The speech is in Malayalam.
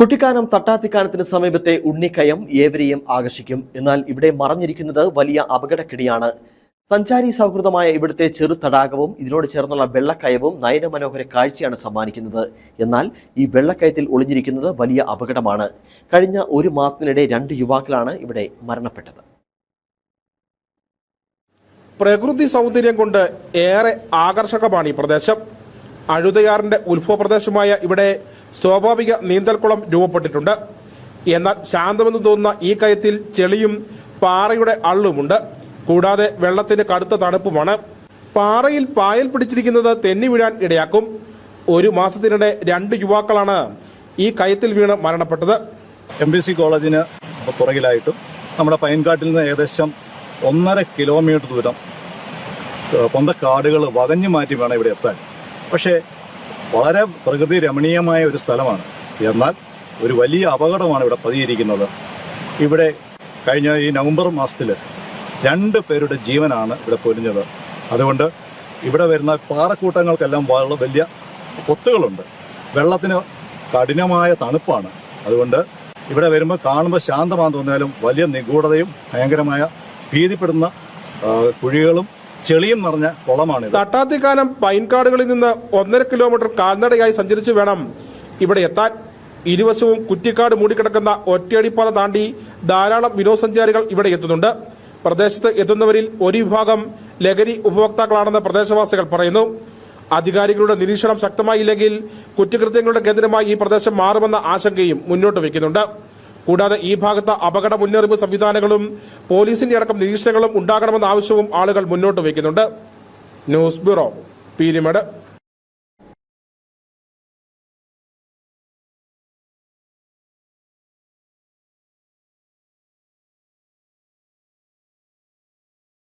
കുട്ടിക്കാനം തട്ടാത്തിക്കാനത്തിന് സമീപത്തെ ഉണ്ണിക്കയം ഏവരെയും ആകർഷിക്കും. എന്നാൽ ഇവിടെ മറഞ്ഞിരിക്കുന്നത് വലിയ അപകടക്കിടിയാണ്. സഞ്ചാരി സൗഹൃദമായ ഇവിടുത്തെ ചെറു തടാകവും ഇതിനോട് ചേർന്നുള്ള വെള്ളക്കയവും നയനമനോഹര കാഴ്ചയാണ് സമ്മാനിക്കുന്നത്. എന്നാൽ ഈ വെള്ളക്കയത്തിൽ ഒളിഞ്ഞിരിക്കുന്നത് വലിയ അപകടമാണ്. കഴിഞ്ഞ ഒരു മാസത്തിനിടെ രണ്ട് യുവാക്കളാണ് ഇവിടെ മരണപ്പെട്ടത്. പ്രകൃതി സൗന്ദര്യം കൊണ്ട് ഏറെ ആകർഷകമാണ് ഈ പ്രദേശം. അഴുതയാറിന്റെ ഉത്ഭവപ്രദേശമായ ഇവിടെ സ്വാഭാവിക നീന്തൽക്കുളം രൂപപ്പെട്ടിട്ടുണ്ട്. എന്നാൽ ശാന്തമെന്ന് തോന്നുന്ന ഈ കയത്തിൽ ചെളിയും പാറയുടെ അള്ളുമുണ്ട്. കൂടാതെ വെള്ളത്തിന് കടുത്ത തണുപ്പുമാണ്. പാറയിൽ പായൽ പിടിച്ചിരിക്കുന്നത് തെന്നി വീഴാൻ ഇടയാക്കും. ഒരു മാസത്തിനിടെ രണ്ട് യുവാക്കളാണ് ഈ കയത്തിൽ വീണ് മരണപ്പെട്ടത്. എം ബി സി കോളേജിന് പുറകിലായിട്ടും നമ്മുടെ പൈൻകാട്ടിൽ നിന്ന് ഏകദേശം ഒന്നര കിലോമീറ്റർ ദൂരം പൊന്തക്കാടുകൾ വകഞ്ഞു മാറ്റി വേണം ഇവിടെ എത്താൻ. പക്ഷേ വളരെ പ്രകൃതി രമണീയമായ ഒരു സ്ഥലമാണ്. എന്നാൽ ഒരു വലിയ അപകടമാണ് ഇവിടെ പതിയിരിക്കുന്നത്. ഇവിടെ കഴിഞ്ഞ ഈ നവംബർ മാസത്തിൽ രണ്ട് പേരുടെ ജീവനാണ് ഇവിടെ പൊലിഞ്ഞത്. അതുകൊണ്ട് ഇവിടെ വരുന്ന പാറക്കൂട്ടങ്ങൾക്കെല്ലാം വളരെ വലിയ പൊത്തുകളുണ്ട്. വെള്ളത്തിന് കഠിനമായ തണുപ്പാണ്. അതുകൊണ്ട് ഇവിടെ വരുമ്പോൾ കാണുമ്പോൾ ശാന്തമാണെന്ന് തോന്നിയാലും വലിയ നിഗൂഢതയും ഭയങ്കരമായ ഭീതിപ്പെടുന്ന കുഴികളും ചെളിയും നിറഞ്ഞ കുളമാണ് തട്ടാത്തിക്കാനം പൈൻകാടുകളിൽ നിന്ന് ഒന്നര കിലോമീറ്റർ കാൽനടയായി സഞ്ചരിച്ചു വേണം ഇവിടെ എത്താൻ. ഇരുവശവും കുറ്റിക്കാട് മൂടിക്കിടക്കുന്ന ഒറ്റയടിപ്പാത താണ്ടി ധാരാളം വിനോദസഞ്ചാരികൾ ഇവിടെ എത്തുന്നുണ്ട്. പ്രദേശത്ത് എത്തുന്നവരിൽ ഒരു വിഭാഗം ലഹരി ഉപഭോക്താക്കളാണെന്ന് പ്രദേശവാസികൾ പറയുന്നു. അധികാരികളുടെ നിരീക്ഷണം ശക്തമായില്ലെങ്കിൽ കുറ്റകൃത്യങ്ങളുടെ കേന്ദ്രമായി ഈ പ്രദേശം മാറുമെന്ന ആശങ്കയും മുന്നോട്ട് വയ്ക്കുന്നുണ്ട്. കൂടാതെ ഈ ഭാഗത്ത് അപകട മുന്നറിയിപ്പ് സംവിധാനങ്ങളും പോലീസിന്റെ അടക്കം നിരീക്ഷണങ്ങളും ഉണ്ടാകണമെന്ന ആവശ്യവും ആളുകൾ മുന്നോട്ട് വയ്ക്കുന്നുണ്ട്. News bureau Peermade.